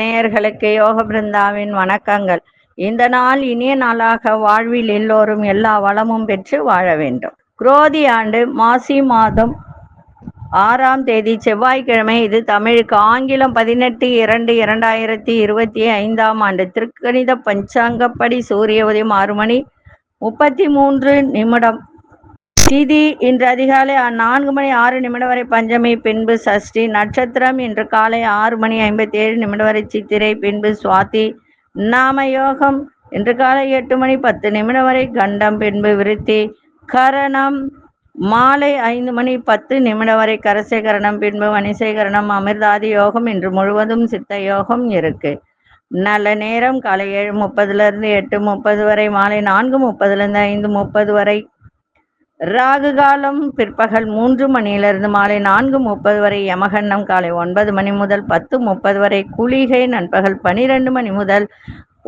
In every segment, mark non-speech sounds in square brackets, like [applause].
நேயர்களுக்கு யோக பிருந்தாவின் வணக்கங்கள். இந்த நாள் இனிய நாளாக வாழ்வில் எல்லோரும் எல்லா வளமும் பெற்று வாழ வேண்டும். குரோதி ஆண்டு மாசி மாதம் ஆறாம் தேதி செவ்வாய்க்கிழமை. இது தமிழுக்கு ஆங்கிலம் பதினெட்டு இரண்டு இரண்டாயிரத்தி இருபத்தி ஐந்தாம் ஆண்டு. திருக்கணித பஞ்சாங்கப்படி சூரிய உதயம் ஆறு மணி முப்பத்தி மூன்று நிமிடம். திதி இன்று அதிகாலை நான்கு மணி ஆறு நிமிடம் வரை பஞ்சமி பின்பு சஷ்டி நட்சத்திரம் இன்று காலை ஆறு மணி ஐம்பத்தி ஏழு நிமிடம் வரை சித்திரை பின்பு சுவாதி நாம யோகம் இன்று காலை எட்டு மணி பத்து நிமிடம் வரை கண்டம் பின்பு விருத்தி கரணம் மாலை ஐந்து மணி பத்து நிமிடம் வரை கரசேகரணம் பின்பு வணிசேகரணம் அமிர்தாதி யோகம் இன்று முழுவதும் சித்த யோகம் இருக்கு. நல்ல நேரம் காலை ஏழு முப்பதுல இருந்து எட்டு முப்பது வரை மாலை நான்கு முப்பதுல இருந்து ஐந்து முப்பது வரை ராகு காலம் பிற்பகல் மூன்று மணியிலிருந்து மாலை நான்கு முப்பது வரை யமகண்டம் காலை ஒன்பது மணி முதல் பத்து முப்பது வரை குளிகை நண்பகல் பனிரெண்டு மணி முதல்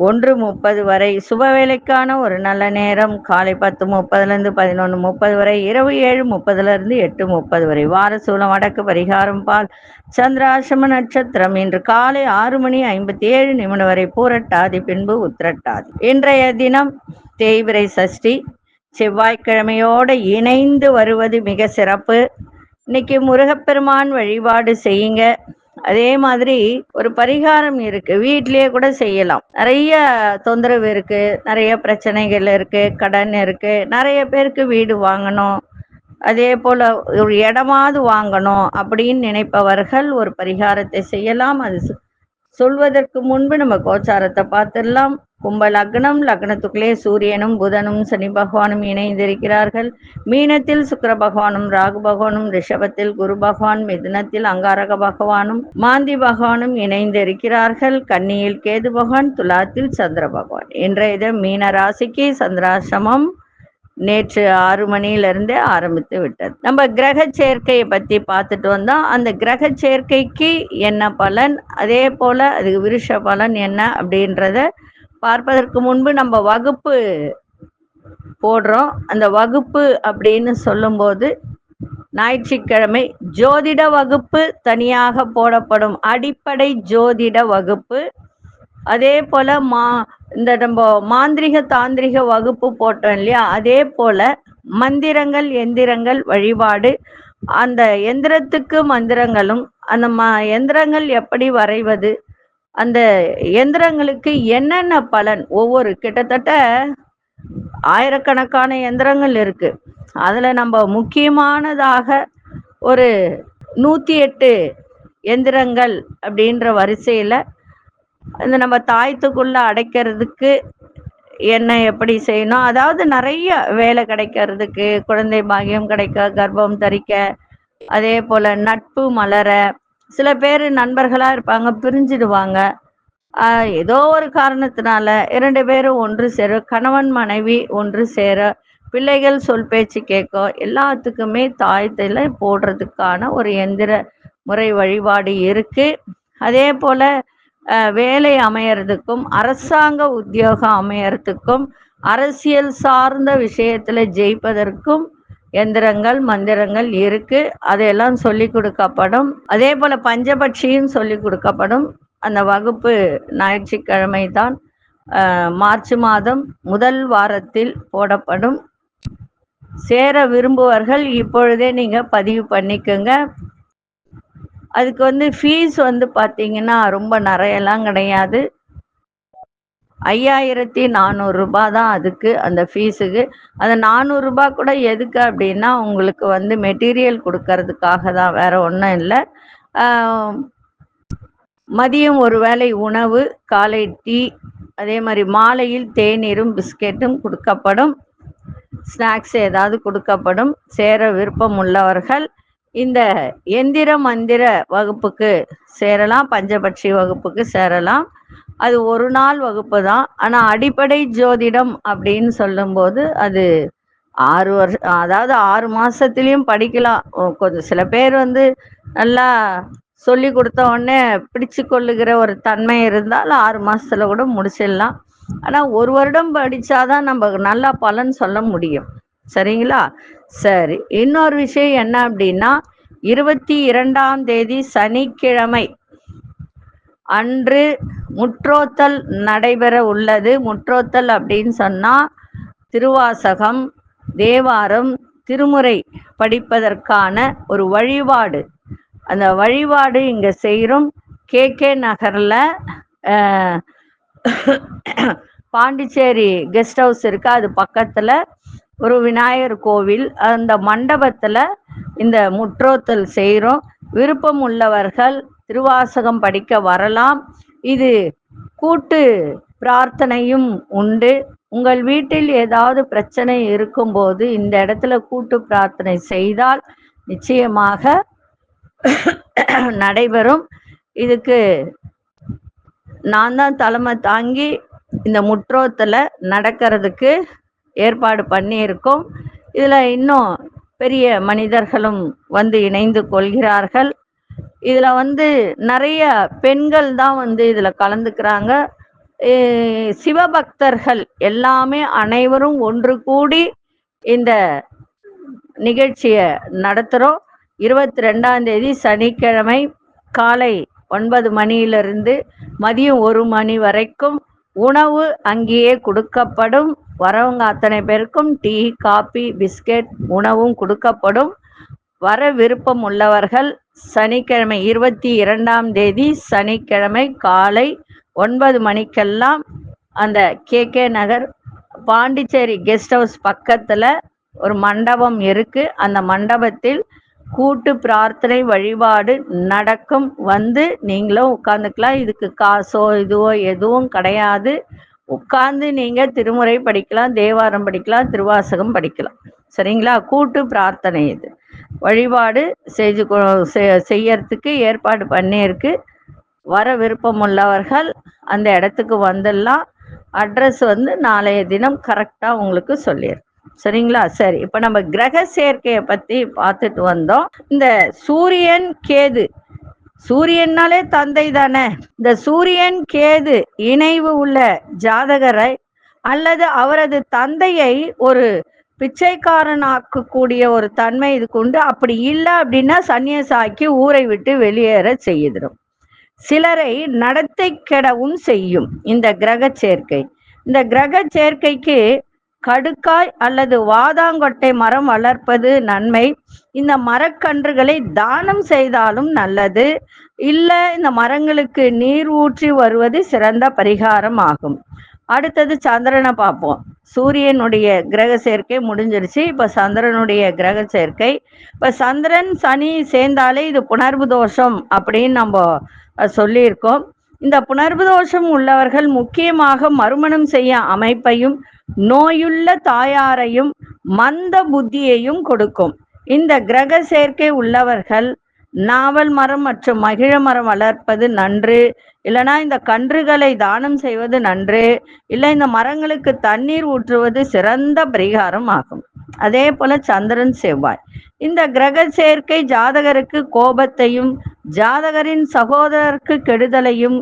ஒன்று முப்பது வரை சுப வேலைக்கான ஒரு நல்ல நேரம் காலை பத்து முப்பதுலேருந்து பதினொன்று முப்பது வரை இரவு ஏழு முப்பதுலேருந்து எட்டு முப்பது வரை. வாரசூலம் வடக்கு பரிகாரம் பால் சந்திராசிரம நட்சத்திரம். இன்று காலை ஆறு மணி ஐம்பத்தி ஏழு நிமிடம் வரை பூரட்டாதி பின்பு உத்திரட்டாதி. இன்றைய தினம் தேய்பிரை சஷ்டி செவ்வாய்க்கிழமையோடு இணைந்து வருவது மிக சிறப்பு. இன்னைக்கு முருகப்பெருமான் வழிபாடு செய்யுங்க. அதே மாதிரி ஒரு பரிகாரம் இருக்கு. வீட்லயே கூட செய்யலாம். நிறைய தொந்தரவு இருக்கு. நிறைய பிரச்சனைகள் இருக்கு. கடன் இருக்கு. நிறைய பேருக்கு வீடு வாங்கணும். அதே போல ஒரு இடமாவது வாங்கணும் அப்படின்னு நினைப்பவர்கள் ஒரு பரிகாரத்தை செய்யலாம். அது சொல்வதற்கு முன்பு நம்ம கோச்சாரத்தை பார்த்துடலாம். கும்ப லக்னம் லக்னத்துக்குள்ளே சூரியனும் புதனும் சனி பகவானும் இணைந்திருக்கிறார்கள். மீனத்தில் சுக்கர பகவானும் ராகு பகவானும் ரிஷபத்தில் குரு பகவான் மிதுனத்தில் அங்காரக பகவானும் மாந்தி பகவானும் இணைந்திருக்கிறார்கள். கன்னியில் கேது பகவான் துலாத்தில் சந்திர பகவான். இன்றைய மீன ராசிக்கு சந்திராசிரமம் நேற்று ஆறு மணியிலிருந்தே ஆரம்பித்து விட்டது. நம்ம கிரக சேர்க்கையை பற்றி பார்த்துட்டு வந்தோம். அந்த கிரக சேர்க்கைக்கு என்ன பலன்? அதே போல் அதுக்கு விருஷ பலன் என்ன அப்படின்றத பார்ப்பதற்கு முன்பு நம்ம வகுப்பு போடுறோம். அந்த வகுப்பு அப்படின்னு சொல்லும்போது ஞாயிற்றுக்கிழமை ஜோதிட வகுப்பு தனியாக போடப்படும். அடிப்படை ஜோதிட வகுப்பு அதே போல மா இந்த நம்ம மாந்திரிக தாந்திரிக வகுப்பு போட்டோம் இல்லையா? அதே போல மந்திரங்கள் எந்திரங்கள் வழிபாடு அந்த எந்திரத்துக்கு மந்திரங்களும் அந்த ம எந்திரங்கள் எப்படி வரைவது அந்த எந்திரங்களுக்கு என்னென்ன பலன்? ஒவ்வொரு கிட்டத்தட்ட ஆயிரக்கணக்கான எந்திரங்கள் இருக்கு. அதுல நம்ம முக்கியமானதாக ஒரு நூத்தி எட்டு எந்திரங்கள் அப்படின்ற வரிசையில இந்த நம்ம தாயத்துக்குள்ள அடைக்கிறதுக்கு என்ன எப்படி செய்யணும்? அதாவது நிறைய வேலை கிடைக்கிறதுக்கு குழந்தை பாகியம் கிடைக்க கர்ப்பம் தரிக்க அதே போல நட்பு மலர சில பேர் நண்பர்களா இருப்பாங்க பிரிஞ்சிடுவாங்க. ஆஹ் ஏதோ ஒரு காரணத்தினால இரண்டு பேரும் ஒன்று சேர கணவன் மனைவி ஒன்று சேர பிள்ளைகள் சொல் பேச்சு கேட்க எல்லாத்துக்குமே தாயத்தில போடுறதுக்கான ஒரு எந்திர முறை வழிபாடு இருக்கு. அதே போல வேலை அமையறதுக்கும் அரசாங்க உத்தியோகம் அமையறதுக்கும் அரசியல் சார்ந்த விஷயத்துல ஜெயிப்பதற்கும் எந்திரங்கள் மந்திரங்கள் இருக்கு. அதையெல்லாம் சொல்லி கொடுக்கப்படும். அதே போல பஞ்சபட்சியும் சொல்லி கொடுக்கப்படும். அந்த வகுப்பு ஞாயிற்றுக்கிழமை தான் மார்ச் மாதம் முதல் வாரத்தில் போடப்படும். சேர விரும்புவர்கள் இப்பொழுதே நீங்க பதிவு பண்ணிக்கோங்க. அதுக்கு வந்து ஃபீஸ் வந்து பார்த்தீங்கன்னா ரொம்ப நிறையலாம் கிடையாது. ஐயாயிரத்தி நானூறுரூபா தான் அதுக்கு அந்த ஃபீஸுக்கு அந்த நானூறுரூபா கூட எதுக்கு அப்படின்னா உங்களுக்கு வந்து மெட்டீரியல் கொடுக்கறதுக்காக தான் வேற ஒன்றும் இல்லை. மதியம் ஒரு வேளை உணவு காலை டீ அதே மாதிரி மாலையில் தேநீரும் பிஸ்கெட்டும் கொடுக்கப்படும். ஸ்நாக்ஸ் ஏதாவது கொடுக்கப்படும். சேர விருப்பம் உள்ளவர்கள் இந்த எந்திர மந்திர வகுப்புக்கு சேரலாம் பஞ்சபட்சி வகுப்புக்கு சேரலாம். அது ஒரு நாள் வகுப்பு தான். ஆனால் அடிப்படை ஜோதிடம் அப்படின்னு சொல்லும்போது அது ஆறு வருஷம் அதாவது ஆறு மாசத்துலயும் படிக்கலாம். கொஞ்சம் சில பேர் வந்து நல்லா சொல்லி கொடுத்த உடனே பிடிச்சு கொள்ளுகிற ஒரு தன்மை இருந்தால் ஆறு மாசத்துல கூட முடிச்சிடலாம். ஆனா ஒரு வருடம் படிச்சாதான் நம்ம நல்லா பலன் சொல்ல முடியும். சரிங்களா? சரி. இன்னொரு விஷயம் என்ன அப்படின்னா இருபத்தி இரண்டாம் தேதி சனிக்கிழமை அன்று முற்றோத்தல் நடைபெற உள்ளது. முற்றோத்தல் அப்படின்னு சொன்னா திருவாசகம் தேவாரம் திருமுறை படிப்பதற்கான ஒரு வழிபாடு. அந்த வழிபாடு இங்க செய்கிறோம் கே கே நகர்ல பாண்டிச்சேரி கெஸ்ட் ஹவுஸ் இருக்கு. அது பக்கத்துல ஒரு விநாயகர் கோவில் அந்த மண்டபத்துல இந்த முற்றோத்தல் செய்கிறோம் விருப்பம் உள்ளவர்கள் திருவாசகம் படிக்க வரலாம். இது கூட்டு பிரார்த்தனையும் உண்டு. உங்கள் வீட்டில் ஏதாவது பிரச்சனை இருக்கும்போது இந்த இடத்துல கூட்டு பிரார்த்தனை செய்தால் நிச்சயமாக நடைபெறும். இதுக்கு நான் தான் தலைமை தாங்கி இந்த முற்றோத்தில் நடக்கிறதுக்கு ஏற்பாடு பண்ணியிருக்கோம். இதில் இன்னும் பெரிய மனிதர்களும் வந்து இணைந்து கொள்கிறார்கள். இதில் வந்து நிறைய பெண்கள் தான் வந்து இதில் கலந்துக்கிறாங்க. சிவபக்தர்கள் எல்லாமே அனைவரும் ஒன்று கூடி இந்த நிகழ்ச்சியை நடத்துகிறோம். இருபத்தி ரெண்டாம் தேதி சனிக்கிழமை காலை ஒன்பது மணியிலிருந்து மதியம் ஒரு மணி வரைக்கும் உணவு அங்கேயே கொடுக்கப்படும். வரவங்க அத்தனை பேருக்கும் டீ காபி பிஸ்கெட் உணவும் கொடுக்கப்படும். வர விருப்பம் உள்ளவர்கள் சனிக்கிழமை இருபத்தி இரண்டாம் தேதி சனிக்கிழமை காலை ஒன்பது மணிக்கெல்லாம் அந்த K K Nagar Pondicherry guest house பக்கத்தில் ஒரு மண்டபம் இருக்குது அந்த மண்டபத்தில் கூட்டு பிரார்த்தனை வழிபாடு நடக்கும். வந்து நீங்களும் உட்காந்துக்கலாம் இதுக்கு காசோ இதுவோ எதுவும் கிடையாது. உட்கார்ந்து நீங்க திருமுறை படிக்கலாம் தேவாரம் படிக்கலாம் திருவாசகம் படிக்கலாம். சரிங்களா? கூட்டு பிரார்த்தனை இது. வழிபாடு செஞ்சு கொ- செ- செய்யறதுக்கு ஏற்பாடு பண்ணியிருக்கு. வர விருப்பம் உள்ளவர்கள் அந்த இடத்துக்கு வந்துடலாம். அட்ரஸ் வந்து நாளைய தினம் கரெக்டாக உங்களுக்கு சொல்லிடுறேன். சரிங்களா? சரி. இப்போ நம்ம கிரக சேர்க்கையை பற்றி பார்த்துட்டு வந்தோம். இந்த சூரியன் கேது சூரியன்னாலே தந்தை தானே. இந்த சூரியன் கேது இணைவு உள்ள ஜாதகரை அல்லது அவரது தந்தையை ஒரு பிச்சைக்காரனாக்கக்கூடிய ஒரு தன்மை இதுக்கு உண்டு அப்படி இல்லை அப்படின்னா சன்னியசாக்கி ஊரை விட்டு வெளியேற செய்திடும். சிலரை நடத்தை கெடவும் செய்யும் இந்த கிரக சேர்க்கை. இந்த கிரக சேர்க்கைக்கு கடுக்காய் அல்லது வாதாங்கொட்டை மரம் வளர்ப்பது நன்மை. இந்த மரக்கன்றுகளை தானம் செய்தாலும் நல்லது. இல்லை இந்த மரங்களுக்கு நீர் ஊற்றி வருவது சிறந்த பரிகாரம் ஆகும். அடுத்தது சந்திரனை பார்ப்போம். சூரியனுடைய கிரக சேர்க்கை முடிஞ்சிருச்சு. இப்போ சந்திரனுடைய கிரக சேர்க்கை. இப்போ சந்திரன் சனி சேர்ந்தாலே இது புணர்வு தோஷம் அப்படின்னு நம்ம சொல்லியிருக்கோம். இந்த புணர்வு தோஷம் உள்ளவர்கள் முக்கியமாக மறுமணம் செய்ய அமைப்பையும் நோயுள்ள தாயாரையும் மந்த புத்தியையும் கொடுக்கும். இந்த கிரக சேர்க்கை உள்ளவர்கள் நாவல் மரம் மற்றும் மகிழ மரம் வளர்ப்பது நன்று. இல்லைனா இந்த கன்றுகளை தானம் செய்வது நன்று. இல்லை இந்த மரங்களுக்கு தண்ணீர் ஊற்றுவது சிறந்த பரிகாரம் ஆகும். அதே போல சந்திரன் செவ்வாய். இந்த கிரக சேர்க்கை ஜாதகருக்கு கோபத்தையும் ஜாதகரின் சகோதரருக்கு கெடுதலையும்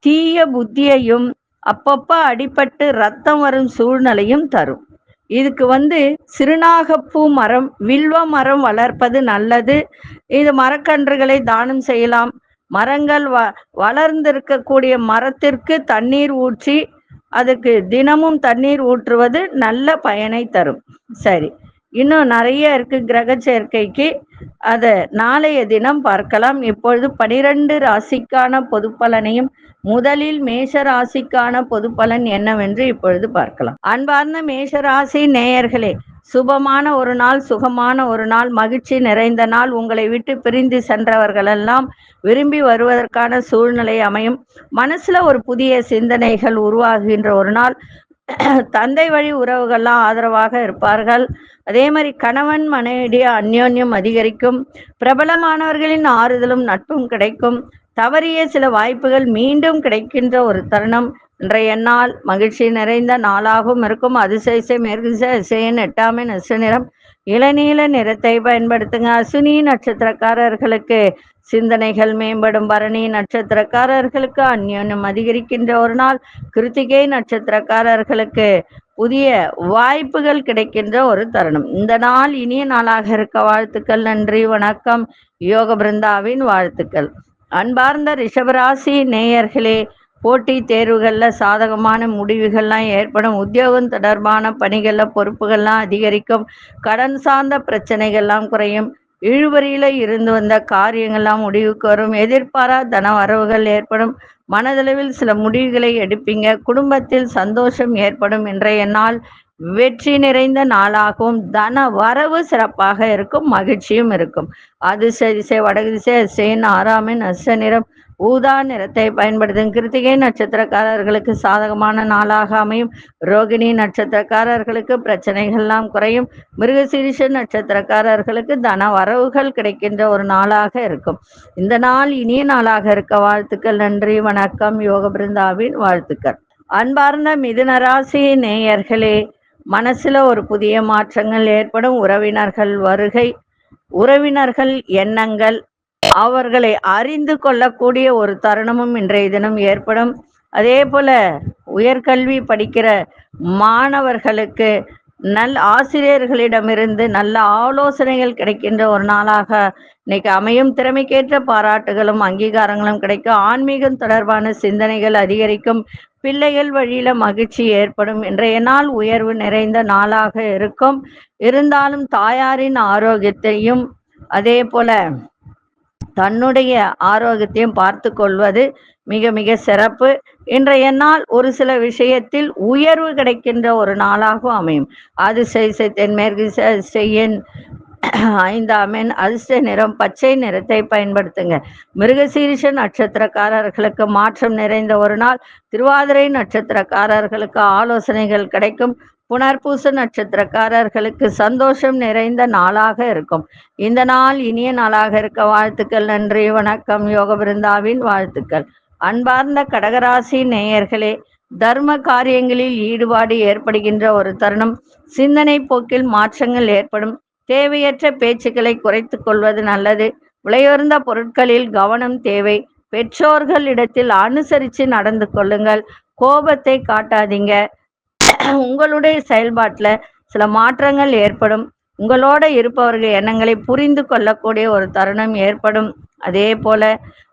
தீய புத்தியையும் அப்பப்ப அடிபட்டு ரத்தம் வரும் சூழ்நிலையும் தரும். இதுக்கு வந்து சிறுநாகப்பூ மரம் வில்வ மரம் வளர்ப்பது நல்லது. இது மரக்கன்றுகளை தானம் செய்யலாம். மரங்கள் வ வளர்ந்திருக்கக்கூடிய மரத்திற்கு தண்ணீர் ஊற்றி அதுக்கு தினமும் தண்ணீர் ஊற்றுவது நல்ல பயனை தரும். சரி இன்னும் நிறைய இருக்கு கிரக சேர்க்கைக்கு. அதை நாளைய தினம் பார்க்கலாம். இப்பொழுது பனிரெண்டு ராசிக்கான பொது பலனையும் முதலில் மேஷ ராசிக்கான பொது பலன் என்னவென்று இப்பொழுது பார்க்கலாம். அன்பார்ந்த மேஷராசி நேயர்களே சுபமான ஒரு நாள் சுகமான ஒரு நாள் மகிழ்ச்சி நிறைந்த நாள். உங்களை விட்டு பிரிந்து சென்றவர்களெல்லாம் விரும்பி வருவதற்கான சூழ்நிலை அமையும். மனசுல ஒரு புதிய சிந்தனைகள் உருவாகுகின்ற ஒரு நாள். தந்தை வழி உறவுகள்லாம் ஆதரவாக இருப்பார்கள். அதே மாதிரி கணவன் மனைவிடைய அந்யோன்யம் அதிகரிக்கும். பிரபலமானவர்களின் ஆறுதலும் நட்பும் கிடைக்கும். தவறிய சில வாய்ப்புகள் மீண்டும் கிடைக்கின்ற ஒரு தருணம். இன்றைய நாள் மகிழ்ச்சி நிறைந்த நாளாகவும் இருக்கும். அதிசயசை மேற்கு இசையன் எட்டாமை நசு நிறம். இளநீல நிறத்தை பயன்படுத்துங்க. அசுனி நட்சத்திரக்காரர்களுக்கு சிந்தனைகள் மேம்படும். பரணி நட்சத்திரக்காரர்களுக்கு அந்யோன்யம் அதிகரிக்கின்ற ஒரு நாள். கிருத்திகை நட்சத்திரக்காரர்களுக்கு புதிய வாய்ப்புகள் கிடைக்கின்ற ஒரு தருணம். இந்த நாள் இனிய நாளாக இருக்க. வாழ்த்துக்கள் நன்றி வணக்கம். யோக பிருந்தாவின் வாழ்த்துக்கள். அன்பார்ந்த ரிஷபராசி நேயர்களே போட்டி தேர்வுகளில் சாதகமான முடிவுகள்லாம் ஏற்படும். உத்தியோகம் தொடர்பான பணிகளில் பொறுப்புகள்லாம் அதிகரிக்கும். கடன் சார்ந்த பிரச்சனைகள்லாம் குறையும். இழுவரியில் இருந்து வந்த காரியங்கள்லாம் முடிவுக்கு வரும். எதிர்பாரா தன வரவுகள் ஏற்படும். மனதளவில் சில முடிவுகளை எடுப்பீங்க. குடும்பத்தில் சந்தோஷம் ஏற்படும். இன்றைய நாள் வெற்றி நிறைந்த நாளாகவும் தன வரவு சிறப்பாக இருக்கும் மகிழ்ச்சியும் இருக்கும். அதிசய திசை வடகு திசை அதிசயின் ஆறாமின் அச நிறம் ஊதா நிறத்தை பயன்படுத்தும். கிருத்திகை நட்சத்திரக்காரர்களுக்கு சாதகமான நாளாக அமையும். ரோகிணி நட்சத்திரக்காரர்களுக்கு பிரச்சனைகள்லாம் குறையும். மிருகசீரிஷ நட்சத்திரக்காரர்களுக்கு தன வரவுகள் கிடைக்கின்ற ஒரு நாளாக இருக்கும். இந்த நாள் இனிய நாளாக இருக்க வாழ்த்துக்கள் நன்றி வணக்கம். யோக பிருந்தாவின் வாழ்த்துக்கள். அன்பார்ந்த மிதுனராசி நேயர்களே மனசுல ஒரு புதிய மாற்றங்கள் ஏற்படும். உறவினர்கள் வருகை உறவினர்கள் எண்ணங்கள் அவர்களை அறிந்து கொள்ளக்கூடிய ஒரு தருணமும் இன்றைய தினம் ஏற்படும். அதே போல உயர்கல்வி படிக்கிற மாணவர்களுக்கு நல் ஆசிரியர்களிடமிருந்து நல்ல ஆலோசனைகள் கிடைக்கின்ற ஒரு நாளாக இன்னைக்கு அமையும். திறமைக்கேற்ற பாராட்டுகளும் அங்கீகாரங்களும் கிடைக்கும். ஆன்மீகம் தொடர்பான சிந்தனைகள் அதிகரிக்கும். பிள்ளைகள் வழியில மகிழ்ச்சி ஏற்படும். இன்றைய நாள் உயர்வு நிறைந்த நாளாக இருக்கும். இருந்தாலும் தாயாரின் ஆரோக்கியத்தையும் அதே போல தன்னுடைய ஆரோக்கியத்தையும் பார்த்து கொள்வது மிக மிக சிறப்பு. இன்றைய நாள் ஒரு சில விஷயத்தில் உயர்வு கிடைக்கின்ற ஒரு நாளாகவும் அமையும். அது செய் தென்மேற்கு செய்யன் ஐந்தாம் அதிர்ஷ்ட நிறம் பச்சை நிறத்தை பயன்படுத்துங்க. மிருகசீரிஷ நட்சத்திரக்காரர்களுக்கு மாற்றம் நிறைந்த ஒரு நாள். திருவாதிரை நட்சத்திரக்காரர்களுக்கு ஆலோசனைகள் கிடைக்கும். புனர்பூச நட்சத்திரக்காரர்களுக்கு சந்தோஷம் நிறைந்த நாளாக இருக்கும். இந்த நாள் இனிய நாளாக இருக்க வாழ்த்துக்கள். நன்றி வணக்கம். யோக பிருந்தாவின் வாழ்த்துக்கள். அன்பார்ந்த கடகராசி நேயர்களே தர்ம காரியங்களில் ஈடுபாடு ஏற்படுகின்ற ஒரு தருணம். சிந்தனை போக்கில் மாற்றங்கள் ஏற்படும். தேவையற்ற பேச்சுக்களை குறைத்து கொள்வது நல்லது. விலையுறந்த பொருட்களில் கவனம் தேவை. பெற்றோர்களிடத்தில் அனுசரித்து நடந்து கொள்ளுங்கள். கோபத்தை காட்டாதீங்க. உங்களுடைய செயல்பாட்டில் சில மாற்றங்கள் ஏற்படும். உங்களோட இருப்பவர்கள் எண்ணங்களை புரிந்து கொள்ளக்கூடிய ஒரு தருணம் ஏற்படும். அதே போல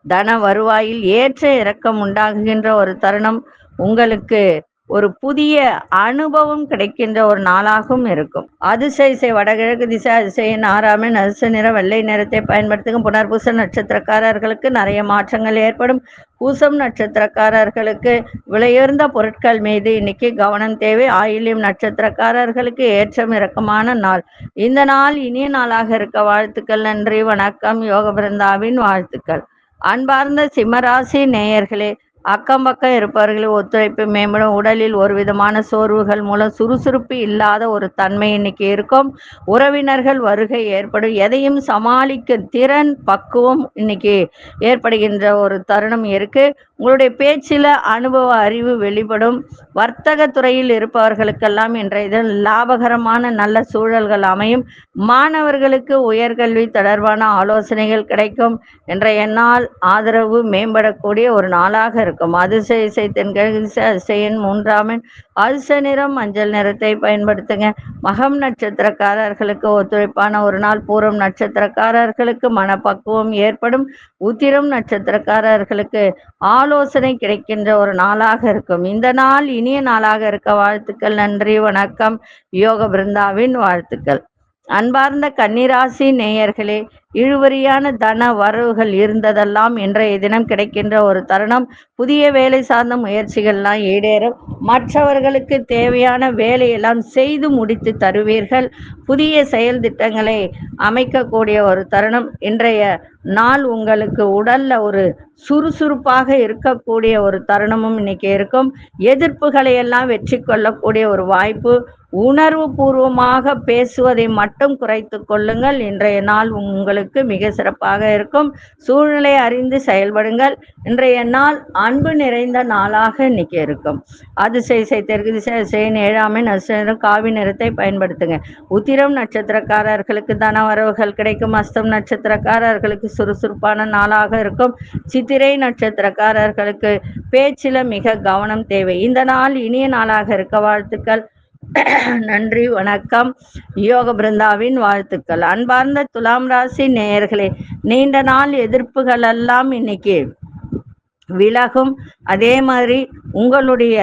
தன வருவாயில் ஏற்ற இறக்கம் உண்டாகுகின்ற ஒரு தருணம் உங்களுக்கு ஒரு புதிய அனுபவம் கிடைக்கின்ற ஒரு நாளாகவும் இருக்கும். அதிசய வடகிழக்கு திசை அதிசயின் ஆறாமின் அரிச நிற வெள்ளை நிறத்தை பயன்படுத்தும் புனர்பூச நட்சத்திரக்காரர்களுக்கு நிறைய மாற்றங்கள் ஏற்படும். பூசம் நட்சத்திரக்காரர்களுக்கு விலையுயர்ந்த பொருட்கள் மீது இன்னைக்கு கவனம் தேவை. ஆயிலியம் நட்சத்திரக்காரர்களுக்கு ஏற்றம் இறக்கமான நாள். இந்த நாள் இனிய நாளாக இருக்க வாழ்த்துக்கள் நன்றி வணக்கம் யோக பிருந்தாவின் வாழ்த்துக்கள். அன்பார்ந்த சிம்மராசி நேயர்களே அக்கம் பக்கம் இருப்பவர்களின் ஒத்துழைப்பு மேம்படும். உடலில் ஒரு விதமான சோர்வுகள் மூலம் சுறுசுறுப்பு இல்லாத ஒரு தன்மை இன்னைக்கு இருக்கும். உறவினர்கள் வருகை ஏற்படும். எதையும் சமாளிக்க திறன் பக்குவம் இன்னைக்கு ஏற்படுகின்ற ஒரு தருணம் இருக்கு. உங்களுடைய பேச்சில் அனுபவ அறிவு வெளிப்படும். வர்த்தக துறையில் இருப்பவர்களுக்கெல்லாம் இன்றைய இதில் லாபகரமான நல்ல சூழல்கள் அமையும். மாணவர்களுக்கு உயர்கல்வி தொடர்பான ஆலோசனைகள் கிடைக்கும். இன்றைய நாள் ஆதரவு மேம்படக்கூடிய ஒரு நாளாக இருக்கும். இருக்கும். அதிசய இசை தென்கிழக்கு அதிசயன் மூன்றாமின் அதிர்ஷ்ட நிறம் மஞ்சள் நிறத்தை பயன்படுத்துங்க. மகம் நட்சத்திரக்காரர்களுக்கு ஒத்துழைப்பான ஒரு நாள். பூரம் நட்சத்திரக்காரர்களுக்கு மனப்பக்குவம் ஏற்படும். உத்திரம் நட்சத்திரக்காரர்களுக்கு ஆலோசனை கிடைக்கின்ற ஒரு நாளாக இருக்கும். இந்த நாள் இனிய நாளாக இருக்க. வாழ்த்துக்கள் நன்றி வணக்கம். யோக பிருந்தாவின் வாழ்த்துக்கள். அன்பார்ந்த கன்னிராசி நேயர்களே இழுவரியான தன வரவுகள் இருந்ததெல்லாம் இன்றைய தினம் கிடைக்கின்ற ஒரு தருணம். புதிய வேலை சார்ந்த முயற்சிகள்லாம் ஈடேறும். மற்றவர்களுக்கு தேவையான வேலையெல்லாம் செய்து முடித்து தருவீர்கள். புதிய செயல் திட்டங்களை அமைக்கக்கூடிய ஒரு தருணம். இன்றைய நாள் உங்களுக்கு உடல்ல ஒரு சுறுசுறுப்பாக இருக்கக்கூடிய ஒரு தருணமும் இன்னைக்கு இருக்கும். எதிர்ப்புகளை எல்லாம் வெற்றி கொள்ளக்கூடிய ஒரு வாய்ப்பு. உணர்வு பூர்வமாக பேசுவதை மட்டும் குறைத்து கொள்ளுங்கள். இன்றைய நாள் உங்களுக்கு மிக சிறப்பாக இருக்கும். சூழ்நிலை அறிந்து செயல்படுங்கள். இன்றைய நாள் அன்பு நிறைந்த நாளாக இன்னைக்கு இருக்கும். அதிசய தெற்கு திசை அதிசயன் ஏழாமை நட்சத்திரம் காவி நிறத்தை பயன்படுத்துங்க. உத்திரம் நட்சத்திரக்காரர்களுக்கு தன வரவுகள் கிடைக்கும். அஸ்தம் நட்சத்திரக்காரர்களுக்கு சுறுசுறுப்பான நாளாக இருக்கும். சித்திரை நட்சத்திரக்காரர்களுக்கு பேச்சில மிக கவனம் தேவை. இந்த நாள் இனிய நாளாக இருக்க வாழ்த்துக்கள். [clears throat] நன்றி வணக்கம். யோக பிருந்தாவின் வாழ்த்துக்கள். அன்பார்ந்த துலாம் ராசி நேயர்களே நீண்ட நாள் எதிர்ப்புகள் எல்லாம் இன்னைக்கு விலகும். அதே மாதிரி உங்களுடைய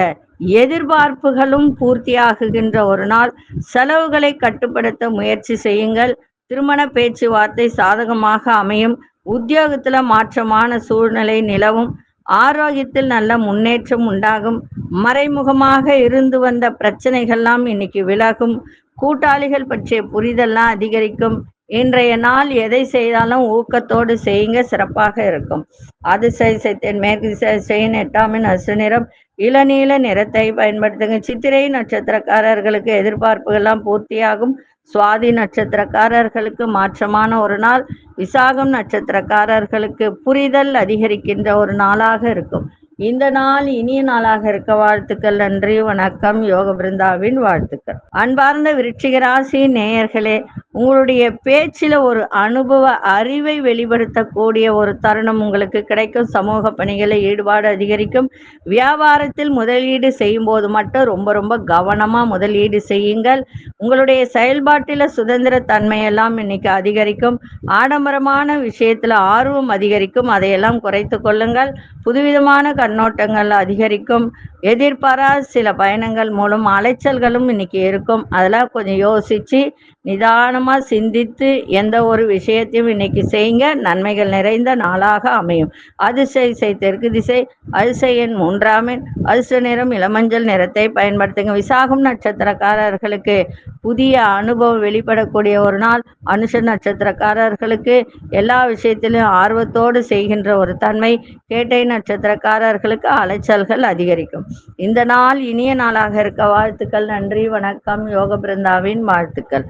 எதிர்பார்ப்புகளும் பூர்த்தியாகுகின்ற ஒரு நாள். செலவுகளை கட்டுப்படுத்த முயற்சி செய்யுங்கள். திருமண பேச்சுவார்த்தை சாதகமாக அமையும். உத்தியோகத்துல மாற்றமான சூழ்நிலை நிலவும். ஆரோக்கியத்தில் நல்ல முன்னேற்றம் உண்டாகும். மறைமுகமாக இருந்து வந்த பிரச்சனைகள்லாம் இன்னைக்கு விலகும். கூட்டாளிகள் பற்றிய புரிதல்லாம் அதிகரிக்கும். இன்றைய நாள் எதை செய்தாலும் ஊக்கத்தோடு செய்யுங்க சிறப்பாக இருக்கும். அதிசய சைத்தன் மேற்கு செயின் எட்டாமின் அசு நிறம். இளநீல நிறத்தை பயன்படுத்துங்க. சித்திரை நட்சத்திரக்காரர்களுக்கு எதிர்பார்ப்புகள்லாம் பூர்த்தியாகும். சுவாதி நட்சத்திரக்காரர்களுக்கு மாற்றமான ஒரு நாள். விசாகம் நட்சத்திரக்காரர்களுக்கு புரிதல் அதிகரிக்கின்ற ஒரு நாளாக இருக்கும். இந்த நாள் இனிய நாளாக இருக்க வாழ்த்துக்கள் நன்றி வணக்கம் யோக பிருந்தாவின் வாழ்த்துக்கள். அன்பார்ந்த விருட்சிகராசி நேயர்களே உங்களுடைய பேச்சில் ஒரு அனுபவ அறிவை வெளிப்படுத்தக்கூடிய ஒரு தருணம் உங்களுக்கு கிடைக்கும். சமூக பணிகளில் ஈடுபாடு அதிகரிக்கும். வியாபாரத்தில் முதலீடு செய்யும் போது மட்டும் ரொம்ப ரொம்ப கவனமாக முதலீடு செய்யுங்கள். உங்களுடைய செயல்பாட்டில் சுதந்திர தன்மையெல்லாம் இன்னைக்கு அதிகரிக்கும். ஆடம்பரமான விஷயத்தில் ஆர்வம் அதிகரிக்கும். அதையெல்லாம் குறைத்து கொள்ளுங்கள். புதுவிதமான கண்ணோட்டங்கள் அதிகரிக்கும். எதிர்பாரா சில பயணங்கள் மூலம் அலைச்சல்களும் இன்னைக்கு இருக்கும். அதெல்லாம் கொஞ்சம் யோசிச்சு நிதானமா சிந்தித்து எந்த ஒரு விஷயத்தையும் இன்னைக்கு செய்யுங்க நன்மைகள் நிறைந்த நாளாக அமையும். அதிசய திசை தெற்கு திசை அதிசய எண் மூன்றாமின் அதிர்ஷ்ட நிறம் இளமஞ்சள் நிறத்தை பயன்படுத்துங்க. விசாகம் நட்சத்திரக்காரர்களுக்கு புதிய அனுபவம் வெளிப்படக்கூடிய ஒரு நாள். அனுஷ நட்சத்திரக்காரர்களுக்கு எல்லா விஷயத்திலும் ஆர்வத்தோடு செய்கின்ற ஒரு தன்மை. கேட்டை நட்சத்திரக்காரர்கள் அவர்களுக்கு அலைச்சல்கள் அதிகரிக்கும். இந்த நாள் இனிய நாளாக இருக்க வாழ்த்துக்கள் நன்றி வணக்கம் யோக பிருந்தாவின் வாழ்த்துக்கள்.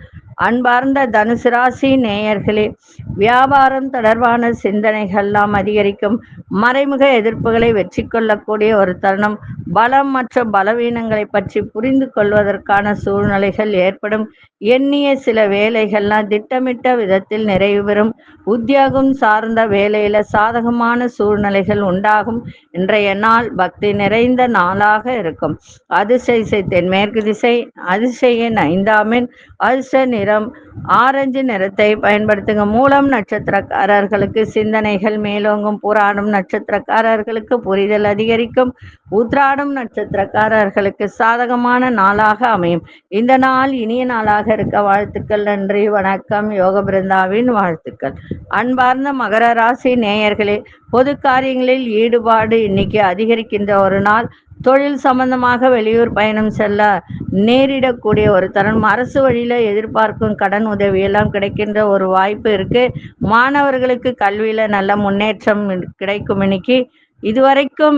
அன்பார்ந்த தனுசு ராசி நேயர்களே வியாபாரம் தொடர்பான சிந்தனைகள்லாம் அதிகரிக்கும். மறைமுக எதிர்ப்புகளை வெற்றி கொள்ளக்கூடிய ஒரு தருணம். பலம் மற்றும் பலவீனங்களை பற்றி புரிந்து கொள்வதற்கான சூழ்நிலைகள் ஏற்படும். எண்ணிய சில வேலைகள்லாம் திட்டமிட்ட விதத்தில் நிறைவு பெறும். உத்தியோகம் சார்ந்த வேலையில சாதகமான சூழ்நிலைகள் உண்டாகும். இன்றைய நாள் பக்தி நிறைந்த நாளாக இருக்கும். அதிசய தென்மேற்கு திசை அதிசயன் ஐந்தாமின் அதிர்ஷ்ட நிறம் ஆரஞ்சு நிறத்தை பயன்படுத்துங்க. மூலம் நட்சத்திரக்காரர்களுக்கு சிந்தனைகள் மேலோங்கும். புராணம் நட்சத்திரக்காரர்களுக்கு புரிதல் அதிகரிக்கும். உத்ராடம் நட்சத்திரக்காரர்களுக்கு சாதகமான நாளாக அமையும். இந்த நாள் இனிய நாளாக இருக்க வாழ்த்துக்கள் நன்றி வணக்கம். யோக பிருந்தாவின் வாழ்த்துக்கள். அன்பார்ந்த மகர ராசி நேயர்களே பொது காரியங்களில் ஈடுபாடு இன்னைக்கு அதிகரிக்கின்ற ஒரு நாள். தொழில் சம்பந்தமாக வெளியூர் பயணம் செல்ல நேரிடக்கூடிய ஒரு தருணம். அரசு வழியில எதிர்பார்க்கும் கடன் கடன் உதவியெல்லாம் கிடைக்கின்ற ஒரு வாய்ப்பு இருக்கு. மாணவர்களுக்கு கல்வியில நல்ல முன்னேற்றம் கிடைக்கும் இன்னைக்கு. இதுவரைக்கும்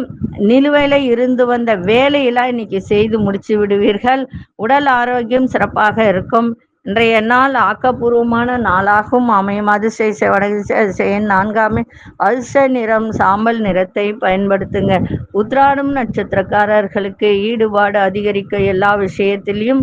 நிலுவையில இருந்து வந்த வேலையெல்லாம் இன்னைக்கு செய்து முடிச்சு விடுவீர்கள். உடல் ஆரோக்கியம் சிறப்பாக இருக்கும். இன்றைய நாள் ஆக்கப்பூர்வமான நாளாகவும் அமையும் அதிசய வடதிசை அதிசயன் நான்காமே நிறம் சாம்பல் நிறத்தை பயன்படுத்துங்க. உத்ராடம் நட்சத்திரக்காரர்களுக்கு ஈடுபாடு அதிகரிக்க எல்லா விஷயத்திலையும்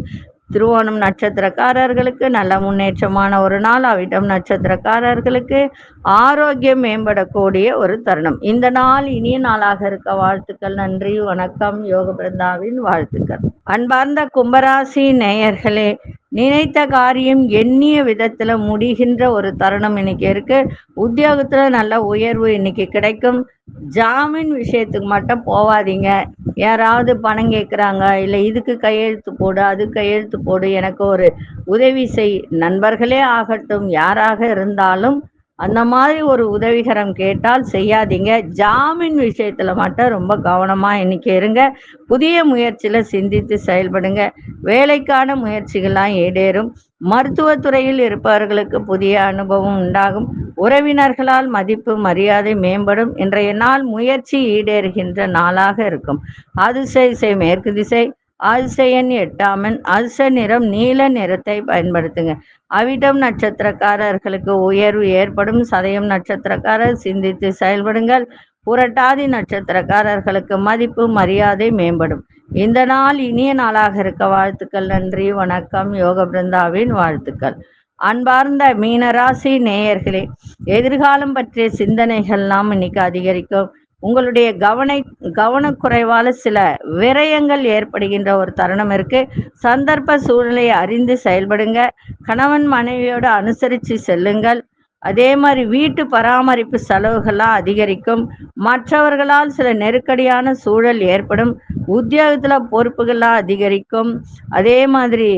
திருவோணம் நட்சத்திரக்காரர்களுக்கு நல்ல முன்னேற்றமான ஒரு நாள். அவிட்டம் நட்சத்திரக்காரர்களுக்கு ஆரோக்கியம் மேம்படக்கூடிய ஒரு தருணம். இந்த நாள் இனிய நாளாக இருக்க வாழ்த்துக்கள் நன்றி வணக்கம். யோக பிருந்தாவின் வாழ்த்துக்கள். அன்பார்ந்த கும்பராசி நேயர்களே நினைத்த காரியம் எண்ணிய விதத்துல முடிகின்ற ஒரு தருணம் இன்னைக்கு இருக்கு. உத்தியோகத்துல நல்ல உயர்வு இன்னைக்கு கிடைக்கும். ஜாமீன் விஷயத்துக்கு மட்டும் போவாதீங்க. யாராவது பணம் கேட்குறாங்க இல்லை இதுக்கு கையெழுத்து போடு அது கையெழுத்து போடு எனக்கு ஒரு உதவி செய். நண்பர்களே ஆகட்டும் யாராக இருந்தாலும் அந்த மாதிரி ஒரு உதவிகரம் கேட்டால் செய்யாதீங்க. ஜாமீன் விஷயத்துல மட்டும் ரொம்ப கவனமா இன்னைக்கு இருங்க. புதிய முயற்சியில சிந்தித்து செயல்படுங்க. வேலைக்கான முயற்சிகள்லாம் ஈடேறும் மருத்துவத்துறையில் இருப்பவர்களுக்கு புதிய அனுபவம் உண்டாகும். உறவினர்களால் மதிப்பு மரியாதை மேம்படும். இன்றைய நாள் முயற்சி ஈடேறுகின்ற நாளாக இருக்கும். அதிசய மேற்கு திசை. அதிசயன் எட்டாமன் அதிச நிறம் நீல நிறத்தை பயன்படுத்துங்க. அவிடம் நட்சத்திரக்காரர்களுக்கு உயர்வு ஏற்படும். சதயம் நட்சத்திரக்காரர் சிந்தித்து செயல்படுங்கள். புரட்டாதி நட்சத்திரக்காரர்களுக்கு மதிப்பு மரியாதை மேம்படும். இந்த நாள் இனிய நாளாக இருக்க வாழ்த்துக்கள் நன்றி வணக்கம். யோக பிருந்தாவின் வாழ்த்துக்கள். அன்பார்ந்த மீனராசி நேயர்களே எதிர்காலம் பற்றிய சிந்தனைகள் நாம் இன்னைக்கு அதிகரிக்கும். உங்களுடைய கவன கவனக்குறைவால சில விரயங்கள் ஏற்படுகின்ற ஒரு தருணம் இருக்கு. சந்தர்ப்ப சூழ்நிலையை அறிந்து செயல்படுங்க. கணவன் மனைவியோடு அனுசரித்து செல்லுங்கள். அதே மாதிரி வீட்டு பராமரிப்பு செலவுகள்லாம் அதிகரிக்கும். மற்றவர்களால் சில நெருக்கடியான சூழல் ஏற்படும். உத்தியோகத்தில் பொறுப்புகள்லாம் அதிகரிக்கும். அதே மாதிரி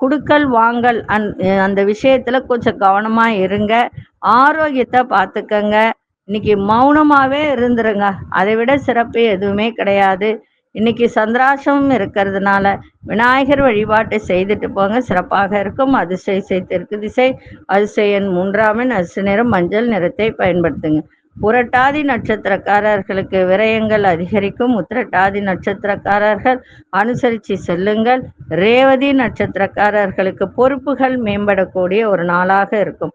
குடுக்கல் வாங்கல் அந் அந்த விஷயத்தில் கொஞ்சம் கவனமாக இருங்க. ஆரோக்கியத்தை பார்த்துக்கங்க. இன்னைக்கு மௌனமாவே இருந்துருங்க. அதை விட சிறப்பு எதுவுமே கிடையாது. இன்னைக்கு சந்திராசமும் இருக்கிறதுனால விநாயகர் வழிபாட்டை செய்துட்டு போங்க. சிறப்பாக இருக்கும். அதிசய திசை தெற்கு திசை அதிசயன் மூன்றாமின் அரிசி நிறம் மஞ்சள் நிறத்தை பயன்படுத்துங்க. புரட்டாதி நட்சத்திரக்காரர்களுக்கு விரயங்கள் அதிகரிக்கும். உத்திரட்டாதி நட்சத்திரக்காரர்கள் அனுசரித்து செல்லுங்கள். ரேவதி நட்சத்திரக்காரர்களுக்கு பொறுப்புகள் மேம்படக்கூடிய ஒரு நாளாக இருக்கும்.